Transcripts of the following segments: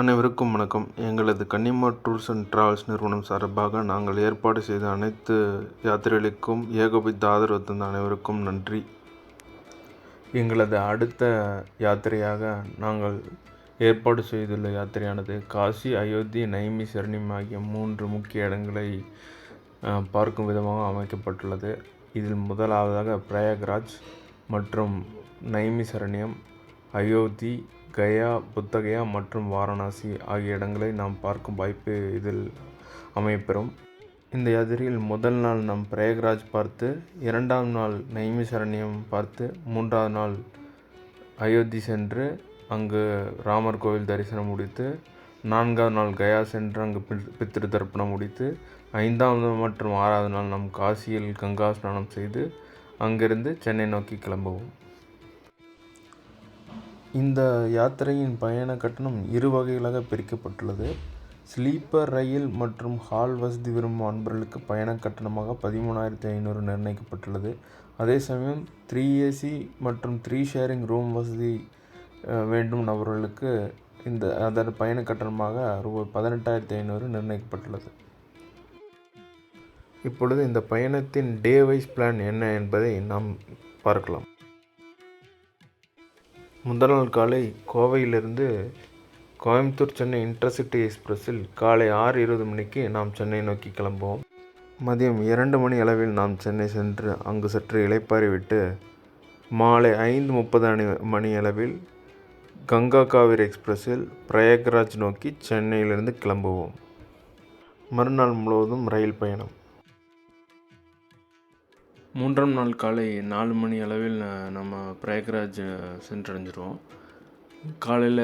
அனைவருக்கும் வணக்கம். எங்களது கன்னிமா டூர்ஸ் அண்ட் டிராவல்ஸ் நிறுவனம் சார்பாக நாங்கள் ஏற்பாடு செய்த அனைத்து யாத்திரைகளுக்கும் ஏகோபித்த ஆதரவு தந்த அனைவருக்கும் நன்றி. எங்களது அடுத்த யாத்திரையாக நாங்கள் ஏற்பாடு செய்துள்ள யாத்திரையானது காசி அயோத்தி நைமி சரணிம் ஆகிய மூன்று முக்கிய இடங்களை பார்க்கும் விதமாக அமைக்கப்பட்டுள்ளது. இதில் முதலாவதாக பிரயாக்ராஜ் மற்றும் நைமி சரண்யம் அயோத்தி கயா புத்தகயா மற்றும் வாரணாசி ஆகிய இடங்களை நாம் பார்க்கும் வாய்ப்பு இதில் அமையப்பெறும். இந்த யாத்திரையில் முதல் நாள் நாம் பிரயாக்ராஜ் பார்த்து இரண்டாம் நாள் நைமி சரண்யம் பார்த்து மூன்றாவது நாள் அயோத்தி சென்று அங்கு ராமர் கோவில் தரிசனம் முடித்து நான்காவது நாள் கயா சென்று அங்கு பித்- பித்ரு தர்ப்பணம் முடித்து ஐந்தாவது மற்றும் ஆறாவது நாள் நாம் காசியில் கங்கா ஸ்நானம் செய்து அங்கிருந்து சென்னை நோக்கி கிளம்புவோம். இந்த யாத்திரையின் பயண கட்டணம் இரு வகைகளாக பிரிக்கப்பட்டுள்ளது. ஸ்லீப்பர் ரயில் மற்றும் ஹால் வசதி விரும்பும் அன்பர்களுக்கு பயண கட்டணமாக பதிமூணாயிரத்தி ஐநூறு நிர்ணயிக்கப்பட்டுள்ளது. அதே சமயம் த்ரீ ஏசி மற்றும் த்ரீ ஷேரிங் ரூம் வசதி வேண்டும் நபர்களுக்கு இந்த அதன் பயண கட்டணமாக ரூபாய் பதினெட்டாயிரத்தி ஐநூறு நிர்ணயிக்கப்பட்டுள்ளது. இப்பொழுது இந்த பயணத்தின் டே வைஸ் பிளான் என்ன என்பதை நாம் பார்க்கலாம். முதல் நாள் காலை கோவையிலிருந்து கோயம்புத்தூர் சென்னை இன்டர்சிட்டி எக்ஸ்பிரஸில் காலை ஆறு இருபது மணிக்கு நாம் சென்னை நோக்கி கிளம்புவோம். மதியம் இரண்டு மணி அளவில் நாம் சென்னை சென்று அங்கு சற்று இளைப்பாறி விட்டு மாலை ஐந்து முப்பது மணி மணி அளவில் கங்கா காவிரி எக்ஸ்பிரஸில் பிரயாக்ராஜ் நோக்கி சென்னையிலிருந்து கிளம்புவோம். மறுநாள் முழுவதும் ரயில் பயணம். மூன்றாம் நாள் காலை நாலு மணி அளவில் நம்ம பிரயாக்ராஜ் சென்றடைஞ்சிருவோம். காலையில்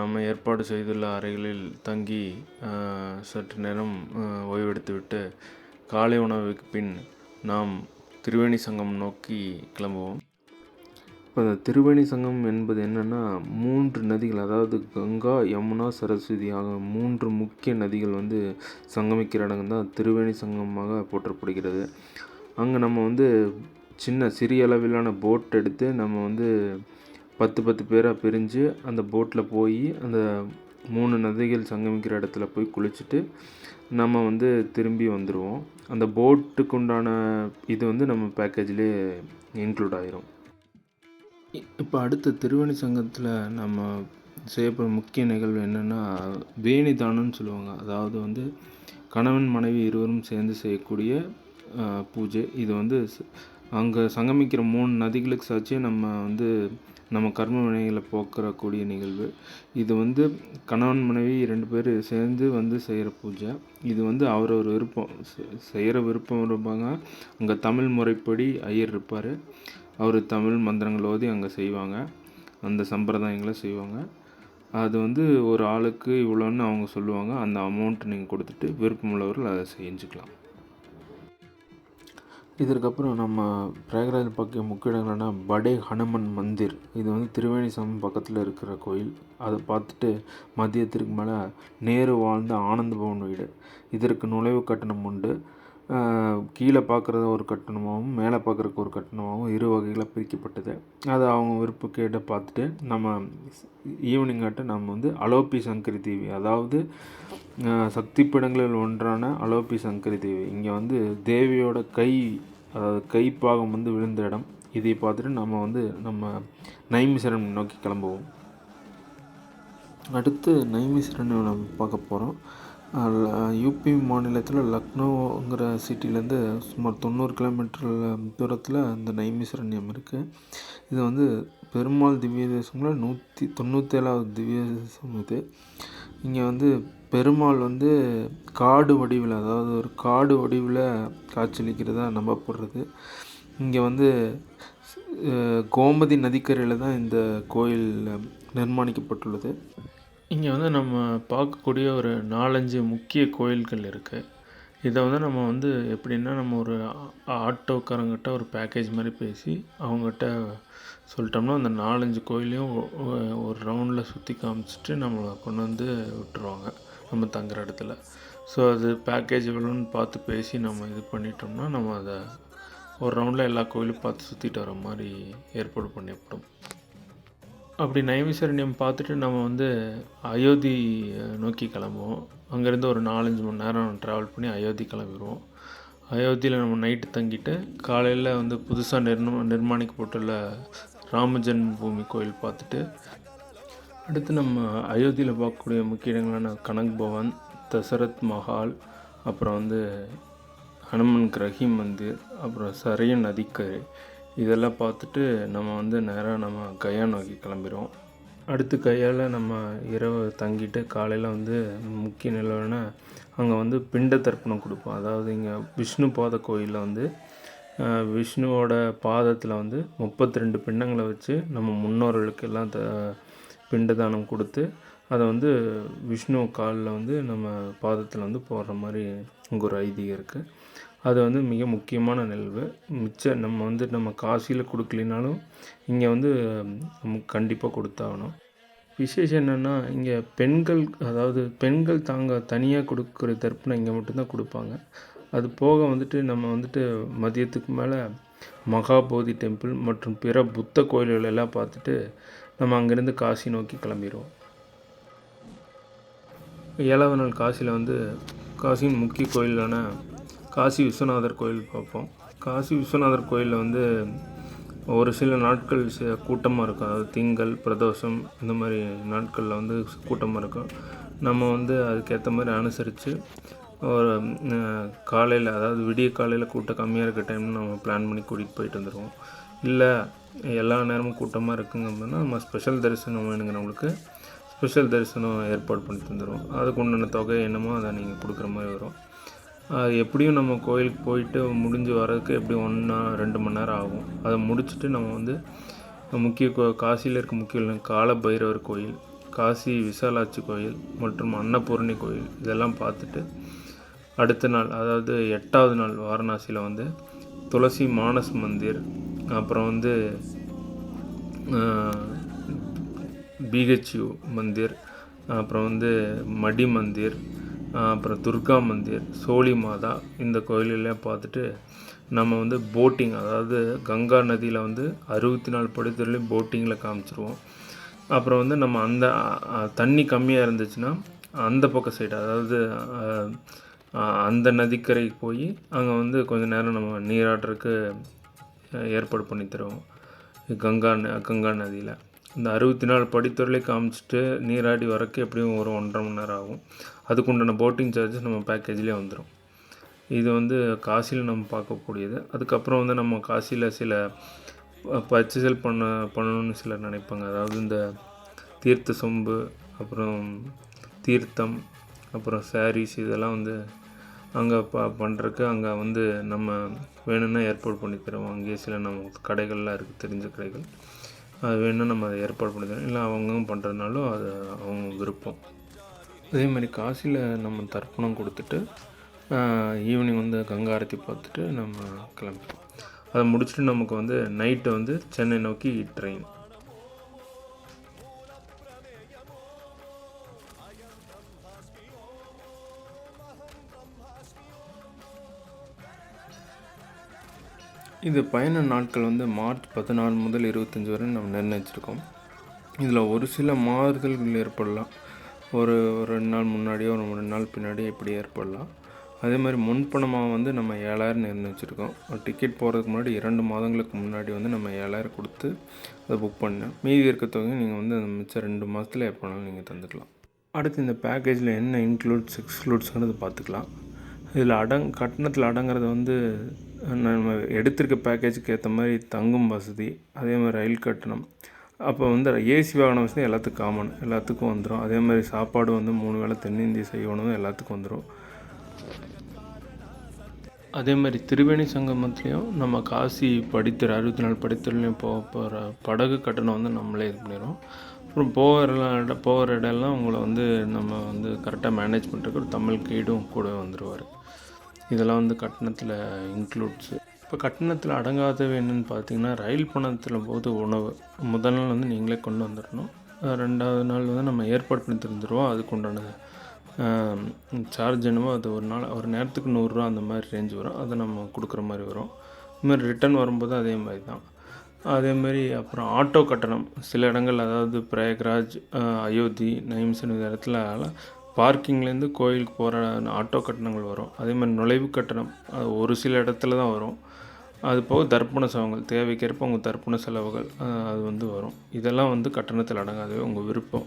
நம்ம ஏற்பாடு செய்துள்ள அறைகளில் தங்கி சற்று நேரம் ஓய்வெடுத்துவிட்டு காலை உணவுக்கு பின் நாம் திருவேணி சங்கம் நோக்கி கிளம்புவோம். இப்போ இந்த திருவேணி சங்கம் என்பது என்னென்னா மூன்று நதிகள் அதாவது கங்கா யமுனா சரஸ்வதி ஆக மூன்று முக்கிய நதிகள் வந்து சங்கமிக்கிற இடம் தான் திருவேணி சங்கமாக போற்றப்படுகிறது. அங்கே நம்ம வந்து சின்ன சிறிய அளவிலான போட் எடுத்து நம்ம வந்து பத்து பத்து பேராக பிரிஞ்சு அந்த போட்டில் போய் அந்த மூணு நதிகள் சங்கமிக்கிற இடத்துல போய் குளிச்சுட்டு நம்ம வந்து திரும்பி வந்துடுவோம் அந்த போட்டுக்கு உண்டான இது வந்து நம்ம பேக்கேஜ்லேயே இன்க்ளூட் ஆயிரும். இப்போ அடுத்த திருவணி சங்கத்தில் நம்ம செய்யப்படுற முக்கிய நிகழ்வு என்னென்னா வேணிதானம்னு சொல்லுவாங்க. அதாவது வந்து கணவன் மனைவி இருவரும் சேர்ந்து செய்யக்கூடிய பூஜை. இது வந்து அங்கே சங்கமிக்கிற மூணு நதிகளுக்கு சாட்சியாக நம்ம வந்து நம்ம கர்ம வினைகளை போக்குறக்கூடிய நிகழ்வு. இது வந்து கணவன் மனைவி ரெண்டு பேர் சேர்ந்து வந்து செய்கிற பூஜை. இது வந்து அவரவர் விருப்பம். செய்கிற விருப்பம் இருப்பாங்க. அங்கே தமிழ் முறைப்படி ஐயர் இருப்பார். அவர் தமிழ் மந்திரங்கள் ஓதி அங்கே செய்வாங்க. அந்த சம்பிரதாயங்களை செய்வாங்க. அது வந்து ஒரு ஆளுக்கு இவ்வளோன்னு அவங்க சொல்லுவாங்க. அந்த அமௌண்ட் நீங்கள் கொடுத்துட்டு விருப்பமுள்ளவர்கள் அதை செஞ்சுக்கலாம். இதற்கப்புறம் நம்ம பிரயாகராஜ் பார்க்க முக்கிய இடங்கள்னா படே ஹனுமன் மந்திர். இது வந்து திருவேணி சமம் பக்கத்தில் இருக்கிற கோயில். அதை பார்த்துட்டு மதியத்திற்கு மேலே நேரு வாழ்ந்த ஆனந்த பவன் வீடு. இதற்கு நுழைவு கட்டணம் உண்டு. கீழே பார்க்குறது ஒரு கட்டணமாகவும் மேலே பார்க்குறக்கு ஒரு கட்டணமாகவும் இரு வகைகளாக பிரிக்கப்பட்டது. அதை அவங்க விருப்பக்கேட்ட பார்த்துட்டு நம்ம ஈவினிங் ஆட்ட நம்ம வந்து அலோபி சங்கரி தேவி. அதாவது சக்தி பீடங்களில் ஒன்றான அலோபி சங்கரி தேவி. இங்கே வந்து தேவியோட கை அதாவது கைப்பாகம் வந்து விழுந்த இடம். இதை பார்த்துட்டு நம்ம வந்து நம்ம நைமிசரம் நோக்கி கிளம்புவோம். அடுத்து நைமிசரன் நம்ம பார்க்க போகிறோம் யூபி மாநிலத்தில் லக்னோங்கிற சிட்டிலேருந்து சுமார் தொண்ணூறு கிலோமீட்டரில் தூரத்தில் இந்த நைமிசரண்யம் இருக்குது இது வந்து பெருமாள் திவ்ய தேசங்களில் நூற்றி தொண்ணூற்றேழாவது திவ்ய தேசம் இது. இங்கே வந்து பெருமாள் வந்து காடு வடிவில் அதாவது ஒரு காடு வடிவில் காட்சியளிக்கிறதா நம்பப்படுறது. இங்கே வந்து கோமதி நதிக்கரையில் தான் இந்த கோயில் நிர்மாணிக்கப்பட்டுள்ளது. இங்கே வந்து நம்ம பார்க்கக்கூடிய ஒரு நாலஞ்சு முக்கிய கோயில்கள் இருக்குது இதை வந்து நம்ம வந்து எப்படின்னா நம்ம ஒரு ஆட்டோக்காரங்கிட்ட ஒரு பேக்கேஜ் மாதிரி பேசி அவங்ககிட்ட சொல்லிட்டோம்னா அந்த நாலஞ்சு கோயிலையும் ஒரு ரவுண்டில் சுற்றி காமிச்சிட்டு நம்மளை கொண்டு வந்து விட்டுருவாங்க நம்ம தங்குற இடத்துல. ஸோ அது பேக்கேஜ் எவ்வளோன்னு பார்த்து பேசி நம்ம இது பண்ணிட்டோம்னா நம்ம அதை ஒரு ரவுண்டில் எல்லா கோயிலும் பார்த்து சுற்றிட்டு வர மாதிரி ஏற்பாடு பண்ணிவிட்டோம் அப்படி நைமிசாரண்யம் பார்த்துட்டு நம்ம வந்து அயோத்தி நோக்கி கிளம்புவோம். அங்கேருந்து ஒரு நாலஞ்சு மணி நேரம் ட்ராவல் பண்ணி அயோத்தி கிளம்பிடுவோம் அயோத்தியில் நம்ம நைட்டு தங்கிட்டு காலையில் வந்து புதுசாக நிர்ம நிர்மாணிக்கப்பட்டுள்ள ராம ஜென்மபூமி கோயில் பார்த்துட்டு அடுத்து நம்ம அயோத்தியில் பார்க்கக்கூடிய முக்கிய இடங்களான கனக் பவன் தசரத் மஹால் அப்புறம் வந்து ஹனுமன் கிரகி மந்திர் அப்புறம் சரையன் நதிக்கரை இதெல்லாம் பார்த்துட்டு நம்ம வந்து நேராக நம்ம கயா நோக்கி கிளம்பிடுவோம் அடுத்து கையால் நம்ம இரவு தங்கிட்டு காலையில் வந்து முக்கிய நிலவுன அங்கே வந்து பிண்ட தர்ப்பணம் கொடுப்போம். அதாவது இங்கே விஷ்ணு பாத கோயிலில் வந்து விஷ்ணுவோட பாதத்தில் வந்து முப்பத்தி ரெண்டு பிண்டங்களை வச்சு நம்ம முன்னோர்களுக்கு எல்லாம் த பிண்டதானம் கொடுத்து அதை வந்து விஷ்ணு காலில் வந்து நம்ம பாதத்தில் வந்து போடுற மாதிரி இங்கே ஒரு ஐதீகம் இருக்குது அது வந்து மிக முக்கியமான நிகழ்வு. மிச்சம் நம்ம வந்து நம்ம காசியில் கொடுக்கலினாலும் இங்கே வந்து கண்டிப்பாக கொடுத்தாகணும். விசேஷம் என்னென்னா இங்கே பெண்கள் அதாவது பெண்கள் தாங்க தனியாக கொடுக்குற தர்ப்பணம் இங்கே மட்டும்தான் கொடுப்பாங்க. அது போக வந்துட்டு நம்ம வந்துட்டு மதியத்துக்கு மேலே மகாபோதி டெம்பிள் மற்றும் பிற புத்த கோயில்கள் எல்லாம் பார்த்துட்டு நம்ம அங்கேருந்து காசி நோக்கி கிளம்பிடுவோம் ஏழாவது நாள் காசியில் வந்து காசியின் முக்கிய கோயிலான காசி விஸ்வநாதர் கோயில் பார்ப்போம். காசி விஸ்வநாதர் கோயிலில் வந்து ஒரு சில நாட்கள் கூட்டமாக இருக்கும். அதாவது திங்கள் பிரதோஷம் இந்த மாதிரி நாட்களில் வந்து கூட்டமாக இருக்கும். நம்ம வந்து அதுக்கேற்ற மாதிரி அனுசரித்து ஒரு காலையில் அதாவது விடிய காலையில் கூட்டம் கம்மியாக இருக்க டைம்னு நம்ம பிளான் பண்ணி கூட்டிகிட்டு போயிட்டு வந்துடுவோம் இல்லை எல்லா நேரமும் கூட்டமாக இருக்குங்க அப்படின்னா நம்ம ஸ்பெஷல் தரிசனம் வேணுங்கிறவங்களுக்கு ஸ்பெஷல் தரிசனம் ஏற்பாடு பண்ணி தந்துடுவோம் அதுக்கு உண்டான தொகை என்னமோ அதை நீங்கள் கொடுக்குற மாதிரி வரும். அது எப்படியும் நம்ம கோயிலுக்கு போயிட்டு முடிஞ்சு வர்றதுக்கு எப்படியும் ஒன்றா ரெண்டு மணி நேரம் ஆகும். அதை முடிச்சுட்டு நம்ம வந்து முக்கிய கோ காசியில் இருக்க முக்கிய கால பைரவர் கோயில் காசி விசாலாட்சி கோயில் மற்றும் அன்னபூரணி கோயில் இதெல்லாம் பார்த்துட்டு அடுத்த நாள் அதாவது எட்டாவது நாள் வாரணாசியில் வந்து துளசி மானஸ் மந்திர் அப்புறம் வந்து பிஹெச்யூ மந்திர் அப்புறம் வந்து மடி மந்திர் அப்புறம் துர்கா மந்திர் சோழி மாதா இந்த கோயிலெல்லாம் பார்த்துட்டு நம்ம வந்து போட்டிங் அதாவது கங்கா நதியில் வந்து அறுபத்தி நாலு படித்துறையிலையும் போட்டிங்கில் காமிச்சிருவோம். அப்புறம் வந்து நம்ம அந்த தண்ணி கம்மியாக இருந்துச்சுன்னா அந்த பக்கம் சைடு அதாவது அந்த நதிக்கரைக்கு போய் அங்கே வந்து கொஞ்ச நேரம் நம்ம நீராடுறதுக்கு ஏற்பாடு பண்ணி தருவோம். கங்கா ந- கங்கா நதியில். இந்த அறுபத்தி நாலு படித்துறையிலே காமிச்சிட்டு நீராடி வரக்கு எப்படியும் ஒரு ஒன்றரை மணி நேரம் ஆகும். அதுக்குண்டான போட்டிங் சார்ஜஸ் நம்ம பேக்கேஜ்லேயே வந்துடும் இது வந்து காசியில் நம்ம பார்க்கக்கூடியது. அதுக்கப்புறம் வந்து நம்ம காசியில் சில பர்ச்சேசல் பண்ண பண்ணணும்னு சிலர் நினைப்பாங்க. அதாவது இந்த தீர்த்த சொம்பு அப்புறம் தீர்த்தம் அப்புறம் சாரீஸ் இதெல்லாம் வந்து அங்கே ப பண்ணுறக்கு அங்கே வந்து நம்ம வேணும்னா ஏற்பாடு பண்ணி தருவோம். அங்கேயே சில நம்ம கடைகள்லாம் இருக்குது தெரிஞ்ச கடைகள். அது வேணும்னா நம்ம அதை ஏற்பாடு பண்ணி தரோம் இல்லை அவங்க பண்ணுறதுனாலும் அது அவங்க விருப்பம். அதே மாதிரி காசியில் நம்ம தர்ப்பணம் கொடுத்துட்டு ஈவினிங் வந்து கங்கா ஆரத்தி பார்த்துட்டு நம்ம கிளம்பிடுவோம் அதை முடிச்சுட்டு நமக்கு வந்து நைட்டு வந்து சென்னை நோக்கி ட்ரெயின் இது பயண நாட்கள் வந்து மார்ச் பதினாறு முதல் இருபத்தஞ்சி வரை நம்ம நிர்ணயிச்சிருக்கோம். இதில் ஒரு சில மாறுதல்கள் ஏற்படலாம். ஒரு ஒரு ரெண்டு நாள் முன்னாடியோ ஒரு ரெண்டு நாள் பின்னாடியோ இப்படி ஏற்படலாம். அதே மாதிரி முன்பணமாக வந்து நம்ம ஏழாயிரம் நிர்ணயிச்சிருக்கோம். ஒரு டிக்கெட் போகிறதுக்கு முன்னாடி இரண்டு மாதங்களுக்கு முன்னாடி வந்து நம்ம ஏழாயிரம் கொடுத்து அதை புக் பண்ணேன். மீதி இருக்க தொகை நீங்கள் வந்து அந்த மிச்சம் ரெண்டு மாதத்தில் எப்போ வேணாலும் நீங்கள் தந்துக்கலாம். அடுத்து இந்த பேக்கேஜில் என்ன இன்க்ளூட்ஸ் எக்ஸ்க்ளூட்ஸ்ங்கிறது பார்த்துக்கலாம். இதில் அடங் கட்டணத்தில் அடங்கிறது வந்து நம்ம எடுத்திருக்க பேக்கேஜுக்கு ஏற்ற மாதிரி தங்கும் வசதி அதே மாதிரி ரயில் கட்டணம் அப்போ வந்து ஏசி வாகன வசதி எல்லாத்துக்கும் காமன் எல்லாத்துக்கும் வந்துடும் அதே மாதிரி சாப்பாடு வந்து மூணு வேளை தென்னிந்திய செய்யணும் எல்லாத்துக்கும் வந்துடும் அதே மாதிரி திரிவேணி சங்கமத்துலேயும் நம்ம காசி படித்தர் அறுபத்தி நாலு படித்தர்லேயும் போக போகிற படகு கட்டணம் வந்து நம்மளே இது பண்ணிடும் அப்புறம் போகிற இடம் போகிற இடம்லாம் உங்களை வந்து நம்ம வந்து கரெக்டாக மேனேஜ் பண்ணுறதுக்கு ஒரு தமிழ் கைடும் கூட வந்துடுவார் இதெல்லாம் வந்து கட்டணத்தில் இன்க்ளூட்ஸு இப்போ கட்டணத்தில் அடங்காதவை என்னென்னு பார்த்தீங்கன்னா ரயில் பணத்தில் போது உணவு. முதல் நாள் வந்து நீங்களே கொண்டு வந்துடணும் ரெண்டாவது நாள் வந்து நம்ம ஏற்பாடு பண்ணி தந்துடுவோம் அதுக்கு உண்டான சார்ஜ் என்னமோ அது ஒரு நாள் ஒரு நேரத்துக்கு நூறுரூவா அந்த மாதிரி ரேஞ்ச் வரும். அதை நம்ம கொடுக்குற மாதிரி வரும். இதுமாதிரி ரிட்டர்ன் வரும்போது அதே மாதிரி தான். அதேமாரி அப்புறம் ஆட்டோ கட்டணம். சில இடங்கள் அதாவது பிரயாக்ராஜ் அயோத்தி நைம்சன் இந்த இடத்துல பார்க்கிங்லேருந்து கோயிலுக்கு போகிற ஆட்டோ கட்டணங்கள் வரும். அதேமாதிரி நுழைவு கட்டணம் அது ஒரு சில இடத்துல தான் வரும். அது போக தர்ப்பண செலவுகள் தேவைக்கேற்ப உங்கள் தர்ப்பண செலவுகள் அது வந்து வரும். இதெல்லாம் வந்து கட்டணத்தில் அடங்காது உங்கள் விருப்பம்.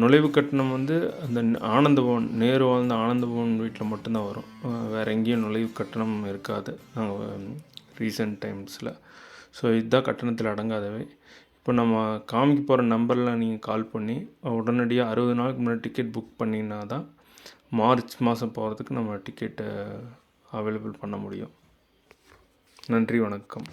நுழைவு கட்டணம் வந்து அந்த ஆனந்த பவன் நேரு வாழ்ந்த ஆனந்த பவன் வீட்டில் மட்டும்தான் வரும். வேறு எங்கேயும் நுழைவு கட்டணம் இருக்காது நாங்கள் ரீசெண்ட் டைம்ஸில் ஸோ இதுதான் கட்டணத்தில் அடங்காதவை. இப்போ நம்ம காமிக்க போகிற நம்பரில் நீங்கள் கால் பண்ணி உடனடியாக அறுபது நாளுக்கு முன்னாடி டிக்கெட் புக் பண்ணினா தான் மார்ச் மாதம் போகிறதுக்கு நம்ம டிக்கெட்டை அவைலபிள் பண்ண முடியும். நன்றி வணக்கம்.